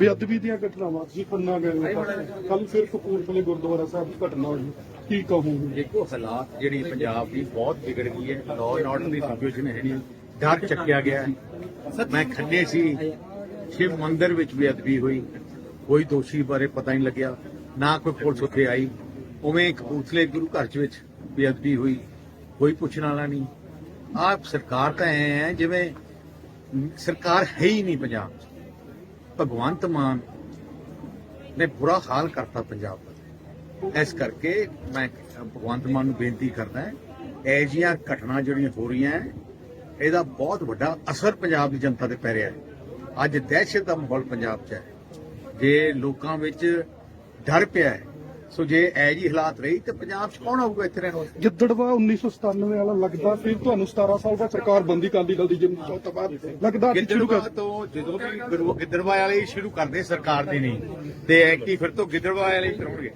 ਬੇਅਦਬੀ ਦੀਆਂ ਘਟਨਾਵਾਂ ਜੀ ਪੰਨਾ ਗਏ ਕੱਲ ਫਿਰ ਕਪੂਰਥਲੇ ਗੁਰਦੁਆਰਾ ਸਾਹਿਬ ਦੀ ਘਟਨਾ ਹੋਈ। ਕੀ ਕਹੋਗੇ? ਦੇਖੋ ਹਾਲਾਤ ਜਿਹੜੀ ਪੰਜਾਬ ਦੀ ਬਹੁਤ ਵਿਗੜ ਗਈ ਹੈ। ਲਾਅ ਐਂਡ ਆਰਡਰ ਦੀ ਸਿਚੁਏਸ਼ਨ ਹੈ ਨਹੀਂ ਡਰ ਚੱਕਿਆ ਗਿਆ ਮੈਂ ਖੰਨੇ ਸੀ। ਸ਼ਿਵ ਮੰਦਿਰ ਵਿੱਚ ਵੀ ਅਦਬੀ ਹੋਈ। ਕੋਈ ਦੋਸ਼ੀ ਬਾਰੇ ਪਤਾ ਨਹੀਂ ਲੱਗਿਆ। ਨਾ ਕੋਈ ਪੁਲਿਸ ਉੱਥੇ ਆਈ। ਉਵੇਂ ਕਪੂਰਥਲੇ ਗੁਰੂ ਘਰ ਚ ਵਿੱਚ ਬੇਅਦਬੀ ਹੋਈ। ਕੋਈ ਪੁੱਛਣ ਵਾਲਾ ਨਹੀਂ। ਆਪ ਸਰਕਾਰ ਤਾਂ ਐ ਹੈ ਜਿਵੇਂ ਸਰਕਾਰ ਹੈ ਹੀ ਨਹੀਂ ਪੰਜਾਬ 'ਚ। ਭਗਵੰਤ ਮਾਨ ਨੇ ਬੁਰਾ ਹਾਲ ਕਰਤਾ ਪੰਜਾਬ ਦਾ। ਇਸ ਕਰਕੇ ਮੈਂ ਭਗਵੰਤ ਮਾਨ ਨੂੰ ਬੇਨਤੀ ਕਰਦਾ ਹੈ ਇਹ ਜੀਆਂ ਘਟਨਾ ਜਿਹੜੀਆਂ ਹੋ ਰਹੀਆਂ ਹੈ, ਇਹਦਾ ਬਹੁਤ ਵੱਡਾ ਅਸਰ ਪੰਜਾਬ ਦੀ ਜਨਤਾ ਤੇ ਪੈ ਰਿਹਾ ਹੈ। ਅੱਜ ਦਹਿਸ਼ਤ ਦਾ ਮਾਹੌਲ ਪੰਜਾਬ 'ਚ ਹੈ। ਜੇ ਲੋਕਾਂ ਵਿੱਚ ਡਰ ਪਿਆ ਹੈ ਸੋ ਜੇ ਇਹ ਜੀ ਹਾਲਾਤ ਰਹੀ ਤੇ ਪੰਜਾਬ 'ਚ ਕੌਣ ਆਊਗਾ ਇੱਥੇ ਰਹਿਣ ਵਾਸਤੇ? ਗਿੱਦੜਵਾ 1997 ਵਾਲਾ ਲੱਗਦਾ ਫਿਰ ਤੁਹਾਨੂੰ 17 ਸਾਲ ਬਾਅਦ ਸਰਕਾਰ ਬੰਦੀ ਦਲ ਦੀ ਜਿੰਨੀ ਚੌਥ ਤੋਂ ਬਾਅਦ ਲੱਗਦਾ ਕਿ ਸ਼ੁਰੂ ਕਰ ਤੋਂ ਜਦੋਂ ਵੀ ਗਿੱਦੜਵਾ- ਵਾਲੇ ਸ਼ੁਰੂ ਕਰਦੇ ਸਰਕਾਰ ਦੀ ਨਹੀਂ ਤੇ ਐਕਟੀ ਫਿਰ ਤੋਂ ਗਿੱਦੜਵਾ ਵਾਲੇ ਹੀ ਕਰਾਉਣਗੇ